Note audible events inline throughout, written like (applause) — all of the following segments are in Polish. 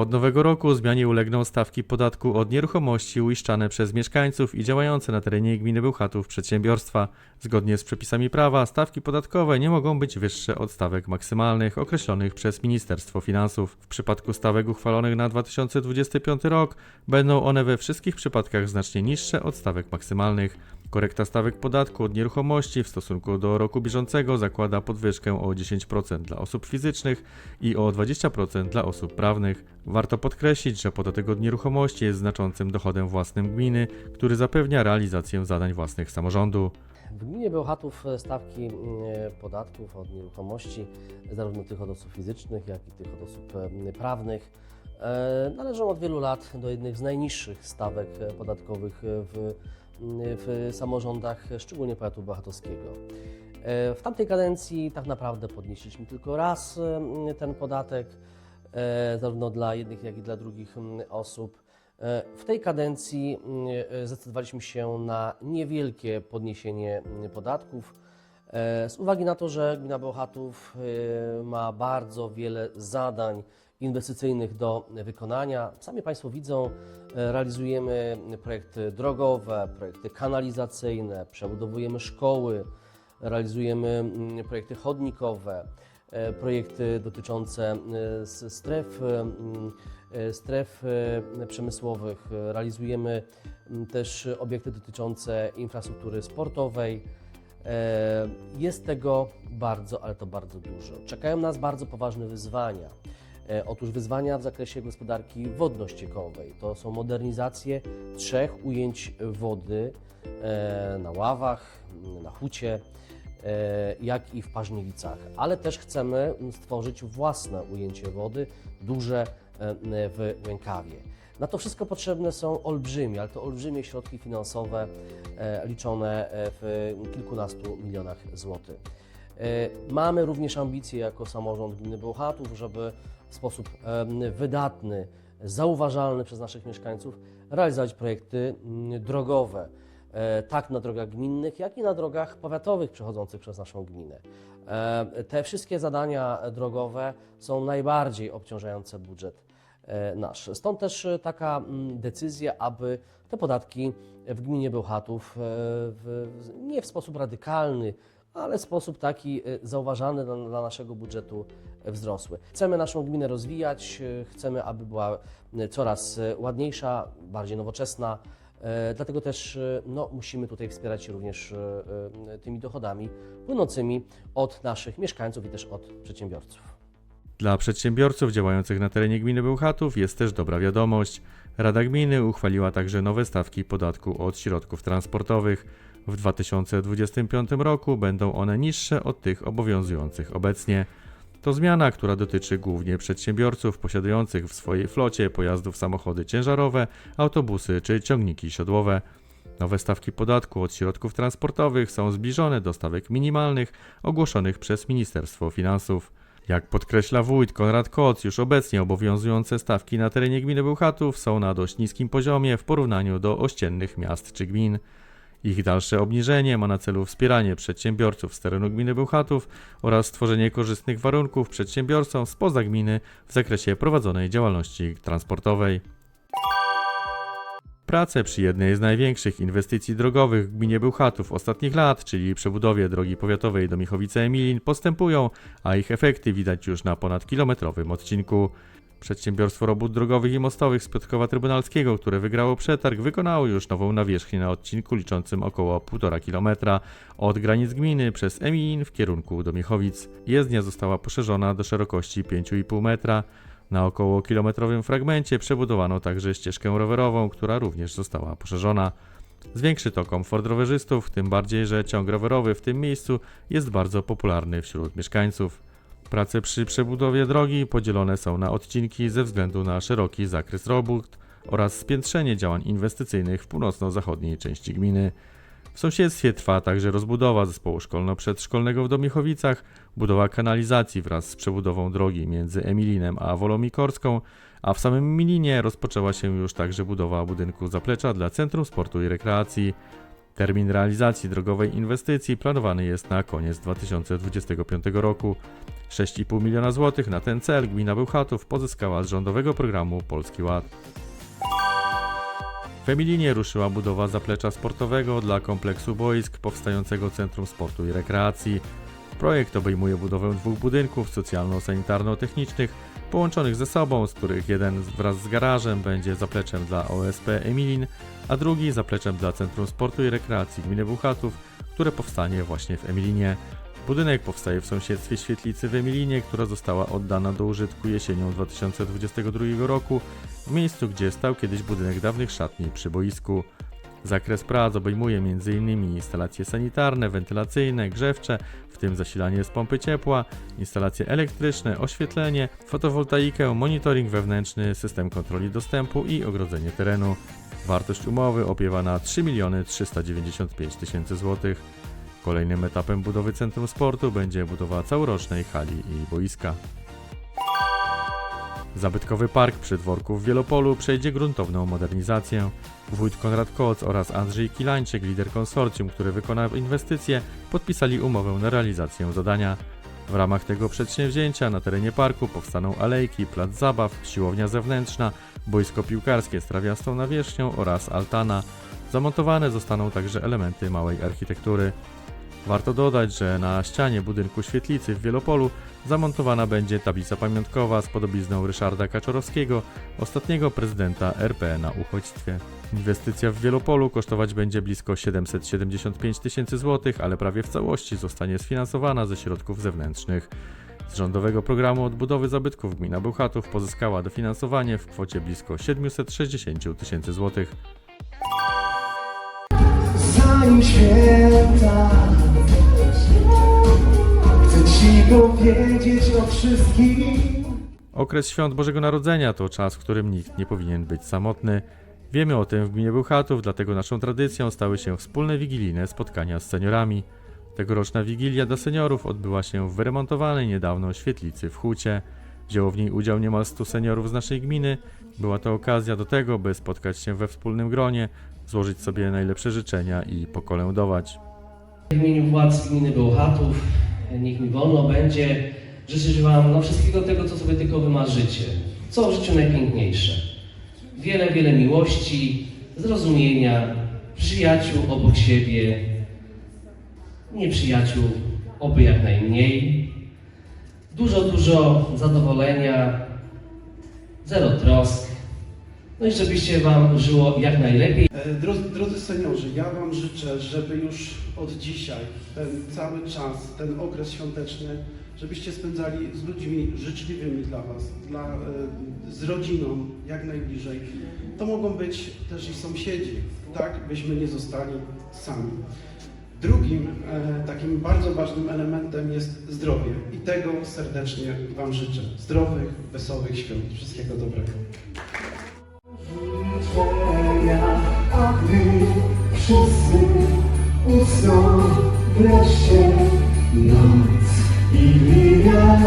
Od nowego roku zmianie ulegną stawki podatku od nieruchomości uiszczane przez mieszkańców i działające na terenie gminy Bełchatów przedsiębiorstwa. Zgodnie z przepisami prawa stawki podatkowe nie mogą być wyższe od stawek maksymalnych określonych przez Ministerstwo Finansów. W przypadku stawek uchwalonych na 2025 rok będą one we wszystkich przypadkach znacznie niższe od stawek maksymalnych. Korekta stawek podatku od nieruchomości w stosunku do roku bieżącego zakłada podwyżkę o 10% dla osób fizycznych i o 20% dla osób prawnych. Warto podkreślić, że podatek od nieruchomości jest znaczącym dochodem własnym gminy, który zapewnia realizację zadań własnych samorządu. W gminie Bełchatów e, stawki mm, podatków od nieruchomości, zarówno tych od osób fizycznych, jak i tych od osób e, prawnych, e, należą od wielu lat do jednych z najniższych stawek e, podatkowych w, w samorządach, szczególnie powiatu bełchatowskiego. E, W tamtej kadencji tak naprawdę podnieśliśmy tylko raz e, ten podatek, e, zarówno dla jednych, jak i dla drugich mm, osób. E, W tej kadencji mm, e, zdecydowaliśmy się na niewielkie podniesienie mm, podatków. e, Z uwagi na to, że gmina Bełchatów e, ma bardzo wiele zadań inwestycyjnych do wykonania. Sami Państwo widzą, e, realizujemy projekty drogowe, projekty kanalizacyjne, przebudowujemy szkoły, realizujemy projekty chodnikowe, e, projekty dotyczące e, stref, e, e, stref e, przemysłowych, e, realizujemy też obiekty dotyczące infrastruktury sportowej. E, Jest tego bardzo, ale to bardzo dużo. Czekają nas bardzo poważne wyzwania. E, Otóż wyzwania w zakresie gospodarki wodno-ściekowej to są modernizacje trzech ujęć wody e, na ławach, na hucie, e, jak i w Paźniewicach, ale też chcemy stworzyć własne ujęcie wody, duże e, w Łękawie. Na to wszystko potrzebne są olbrzymie, ale to olbrzymie środki finansowe e, liczone e, w kilkunastu milionach złotych. E, Mamy również ambicje jako samorząd gminy Bełchatów, żeby w sposób wydatny, zauważalny przez naszych mieszkańców realizować projekty drogowe, e, tak na drogach gminnych, jak i na drogach powiatowych przechodzących przez naszą gminę. E, Te wszystkie zadania drogowe są najbardziej obciążające budżet e, nasz. Stąd też e, taka mm, decyzja, aby te podatki w gminie Bełchatów e, w, nie w sposób radykalny, ale w sposób taki e, zauważalny dla, dla naszego budżetu e, wzrosły. Chcemy naszą gminę rozwijać, e, chcemy, aby była e, coraz e, ładniejsza, bardziej nowoczesna. E, Dlatego też e, no, musimy tutaj wspierać się również e, tymi dochodami płynącymi od naszych mieszkańców i też od przedsiębiorców. Dla przedsiębiorców działających na terenie gminy Bełchatów jest też dobra wiadomość. Rada Gminy uchwaliła także nowe stawki podatku od środków transportowych. W 2025 roku będą one niższe od tych obowiązujących obecnie. To zmiana, która dotyczy głównie przedsiębiorców posiadających w swojej flocie pojazdów samochody ciężarowe, autobusy czy ciągniki siodłowe. Nowe stawki podatku od środków transportowych są zbliżone do stawek minimalnych ogłoszonych przez Ministerstwo Finansów. Jak podkreśla wójt Konrad Koc, już obecnie obowiązujące stawki na terenie gminy Bełchatów są na dość niskim poziomie w porównaniu do ościennych miast czy gmin. Ich dalsze obniżenie ma na celu wspieranie przedsiębiorców z terenu gminy Bełchatów oraz stworzenie korzystnych warunków przedsiębiorcom spoza gminy w zakresie prowadzonej działalności transportowej. Prace przy jednej z największych inwestycji drogowych w gminie Bełchatów ostatnich lat, czyli przebudowie drogi powiatowej do Michowice-Emilin, postępują, a ich efekty widać już na ponadkilometrowym odcinku. Przedsiębiorstwo Robót Drogowych i Mostowych z Piotrkowa Trybunalskiego, które wygrało przetarg, wykonało już nową nawierzchnię na odcinku liczącym około 1,5 km od granic gminy przez Emilin w kierunku do Miechowic. Jezdnia została poszerzona do szerokości 5,5 metra. Na około kilometrowym fragmencie przebudowano także ścieżkę rowerową, która również została poszerzona. Zwiększy to komfort rowerzystów, tym bardziej, że ciąg rowerowy w tym miejscu jest bardzo popularny wśród mieszkańców. Prace przy przebudowie drogi podzielone są na odcinki ze względu na szeroki zakres robót oraz spiętrzenie działań inwestycyjnych w północno-zachodniej części gminy. W sąsiedztwie trwa także rozbudowa zespołu szkolno-przedszkolnego w Domiechowicach, budowa kanalizacji wraz z przebudową drogi między Emilinem a Wolą Mikorską, a w samym Emilinie rozpoczęła się już także budowa budynku zaplecza dla Centrum Sportu i Rekreacji. Termin realizacji drogowej inwestycji planowany jest na koniec 2025 roku. 6,5 miliona złotych na ten cel gmina Bełchatów pozyskała z rządowego programu Polski Ład. W Emilinie ruszyła budowa zaplecza sportowego dla kompleksu boisk powstającego Centrum Sportu i Rekreacji. Projekt obejmuje budowę dwóch budynków socjalno-sanitarno-technicznych połączonych ze sobą, z których jeden wraz z garażem będzie zapleczem dla OSP Emilin, a drugi zapleczem dla Centrum Sportu i Rekreacji Gminy Buchatów, które powstanie właśnie w Emilinie. Budynek powstaje w sąsiedztwie świetlicy w Emilinie, która została oddana do użytku jesienią 2022 roku, w miejscu gdzie stał kiedyś budynek dawnych szatni przy boisku. Zakres prac obejmuje m.in. instalacje sanitarne, wentylacyjne, grzewcze, w tym zasilanie z pompy ciepła, instalacje elektryczne, oświetlenie, fotowoltaikę, monitoring wewnętrzny, system kontroli dostępu i ogrodzenie terenu. Wartość umowy opiewa na 3 395 tysięcy złotych. Kolejnym etapem budowy Centrum Sportu będzie budowa całorocznej hali i boiska. Zabytkowy park przy dworku w Wielopolu przejdzie gruntowną modernizację. Wójt Konrad Koc oraz Andrzej Kilańczyk, lider konsorcjum, który wykona inwestycje, podpisali umowę na realizację zadania. W ramach tego przedsięwzięcia na terenie parku powstaną alejki, plac zabaw, siłownia zewnętrzna, boisko piłkarskie z trawiastą nawierzchnią oraz altana. Zamontowane zostaną także elementy małej architektury. Warto dodać, że na ścianie budynku świetlicy w Wielopolu zamontowana będzie tablica pamiątkowa z podobizną Ryszarda Kaczorowskiego, ostatniego prezydenta RP na uchodźstwie. Inwestycja w Wielopolu kosztować będzie blisko 775 tysięcy złotych, ale prawie w całości zostanie sfinansowana ze środków zewnętrznych. Z rządowego programu odbudowy zabytków gmina Bełchatów pozyskała dofinansowanie w kwocie blisko 760 tysięcy złotych. Zanim święta powiedzieć o wszystkim Okres świąt Bożego Narodzenia to czas, w którym nikt nie powinien być samotny. Wiemy o tym w gminie Bełchatów, dlatego naszą tradycją stały się wspólne wigilijne spotkania z seniorami. Tegoroczna wigilia dla seniorów odbyła się w wyremontowanej niedawno świetlicy w Hucie. Wzięło w niej udział niemal 100 seniorów z naszej gminy. Była to okazja do tego, by spotkać się we wspólnym gronie, złożyć sobie najlepsze życzenia i pokolędować. W imieniu władz gminy Bełchatów, niech mi wolno będzie życzyć Wam no, wszystkiego tego, co sobie tylko wymarzycie. Co w życiu najpiękniejsze. Wiele, wiele miłości, zrozumienia, przyjaciół obok siebie, nieprzyjaciół oby jak najmniej. Dużo, dużo zadowolenia, zero trosk. No i żebyście Wam żyło jak najlepiej. E, Drodzy, drodzy seniorzy, ja Wam życzę, żeby już od dzisiaj, ten cały czas, ten okres świąteczny, żebyście spędzali z ludźmi życzliwymi dla Was, dla, e, z rodziną jak najbliżej. To mogą być też i sąsiedzi, tak byśmy nie zostali sami. Drugim e, takim bardzo ważnym elementem jest zdrowie i tego serdecznie Wam życzę. Zdrowych, wesołych świąt. Wszystkiego dobrego. Wszyscy usną wreszcie Noc i się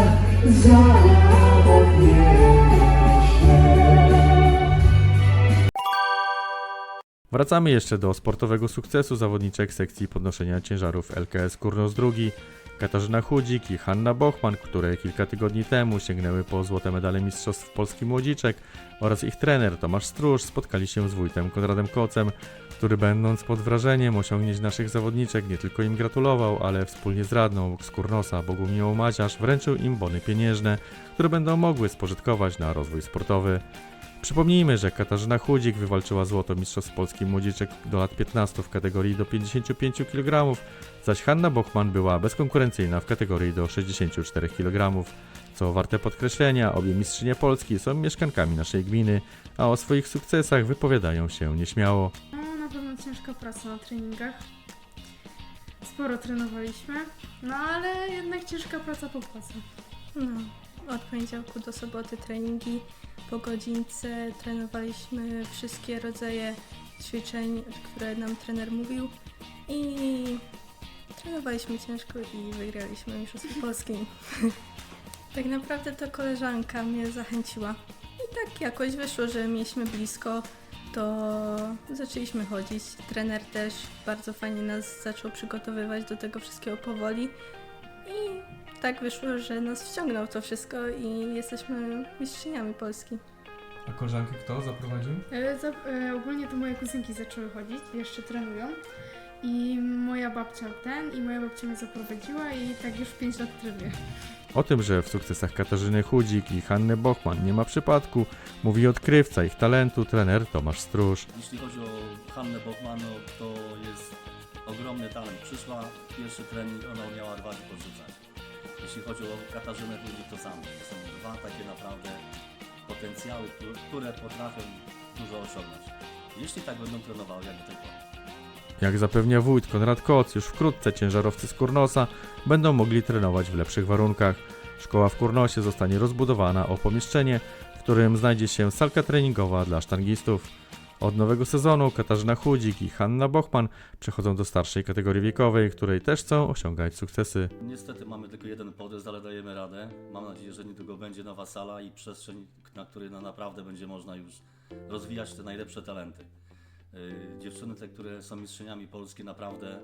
Wracamy jeszcze do sportowego sukcesu zawodniczek sekcji podnoszenia ciężarów LKS Kurnos II. Katarzyna Chudzik i Hanna Bochman, które kilka tygodni temu sięgnęły po złote medale Mistrzostw Polski Młodziczek oraz ich trener Tomasz Stróż spotkali się z wójtem Konradem Kocem, który będąc pod wrażeniem osiągnięć naszych zawodniczek nie tylko im gratulował, ale wspólnie z radną z Kurnosa Bogumiłą Maciarz wręczył im bony pieniężne, które będą mogły spożytkować na rozwój sportowy. Przypomnijmy, że Katarzyna Chudzik wywalczyła złoto Mistrzostw Polski Młodziczek do lat 15 w kategorii do 55 kg, zaś Hanna Bochman była bezkonkurencyjna w kategorii do 64 kg. Co warte podkreślenia, obie mistrzynie Polski są mieszkankami naszej gminy, a o swoich sukcesach wypowiadają się nieśmiało. No, na pewno ciężka praca na treningach. Sporo trenowaliśmy, no ale jednak ciężka praca popłaca. No, od poniedziałku do soboty treningi po godzince trenowaliśmy wszystkie rodzaje ćwiczeń, które nam trener mówił i trenowaliśmy ciężko i wygraliśmy Mistrzostwo (laughs) Polskie. tak naprawdę to koleżanka mnie zachęciła i tak jakoś wyszło, że mieliśmy blisko to zaczęliśmy chodzić. Trener też bardzo fajnie nas zaczął przygotowywać do tego wszystkiego powoli. I tak wyszło, że nas wciągnął to wszystko i jesteśmy mistrzyniami Polski. A koleżankę kto zaprowadził? E, za, e, ogólnie to moje kuzynki zaczęły chodzić, jeszcze trenują. I moja babcia ten, i moja babcia mnie zaprowadziła i tak już 5 lat trenuję. O tym, że w sukcesach Katarzyny Chudzik i Hanny Bochman nie ma przypadku, mówi odkrywca ich talentu trener Tomasz Stróż. Jeśli chodzi o Hannę Bochman, no, to jest ogromny talent. Przyszła, pierwszy trening, ona umiała rwać i podrzucać. Jeśli chodzi o Katarzynę Chudzik, to samo. To są dwa takie naprawdę potencjały, któ- które potrafią dużo osiągnąć. Jeśli tak będą trenowały jak do tej pory. Jak zapewnia wójt Konrad Koc, już wkrótce ciężarowcy z Kurnosa będą mogli trenować w lepszych warunkach. Szkoła w Kurnosie zostanie rozbudowana o pomieszczenie, w którym znajdzie się salka treningowa dla sztangistów. Od nowego sezonu Katarzyna Chudzik i Hanna Bochman przechodzą do starszej kategorii wiekowej, której też chcą osiągać sukcesy. Niestety mamy tylko jeden podest, ale dajemy radę. Mam nadzieję, że niedługo będzie nowa sala i przestrzeń, na której no naprawdę będzie można już rozwijać te najlepsze talenty. Yy, Dziewczyny te, które są mistrzyniami Polski naprawdę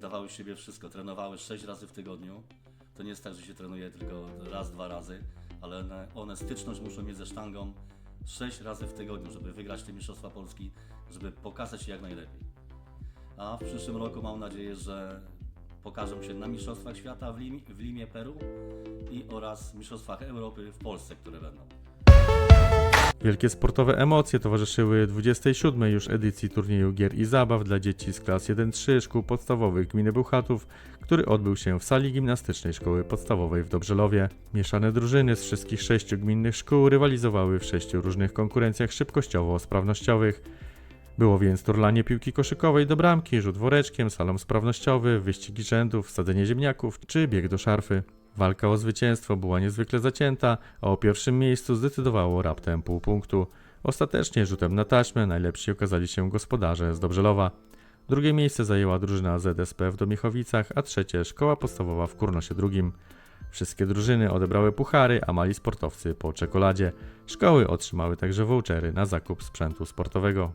dawały siebie wszystko. Trenowały 6 razy w tygodniu. To nie jest tak, że się trenuje tylko raz, dwa razy, ale one styczność muszą mieć ze sztangą 6 razy w tygodniu, żeby wygrać te Mistrzostwa Polski, żeby pokazać się jak najlepiej. A w przyszłym roku mam nadzieję, że pokażą się na Mistrzostwach Świata w, Lim, w Limie, Peru i oraz Mistrzostwach Europy w Polsce, które będą. Wielkie sportowe emocje towarzyszyły 27. już edycji turnieju gier i zabaw dla dzieci z klas 1-3 szkół podstawowych gminy Bełchatów, który odbył się w sali gimnastycznej szkoły podstawowej w Dobrzelowie. Mieszane drużyny z wszystkich sześciu gminnych szkół rywalizowały w sześciu różnych konkurencjach szybkościowo-sprawnościowych. Było więc turlanie piłki koszykowej do bramki, rzut woreczkiem, salon sprawnościowy, wyścigi rzędów, sadzenie ziemniaków czy bieg do szarfy. Walka o zwycięstwo była niezwykle zacięta, a o pierwszym miejscu zdecydowało raptem pół punktu. Ostatecznie rzutem na taśmę najlepsi okazali się gospodarze z Dobrzelowa. Drugie miejsce zajęła drużyna ZSP w Domiechowicach, a trzecie szkoła podstawowa w Kurnosie II. Wszystkie drużyny odebrały puchary, a mali sportowcy po czekoladzie. Szkoły otrzymały także vouchery na zakup sprzętu sportowego.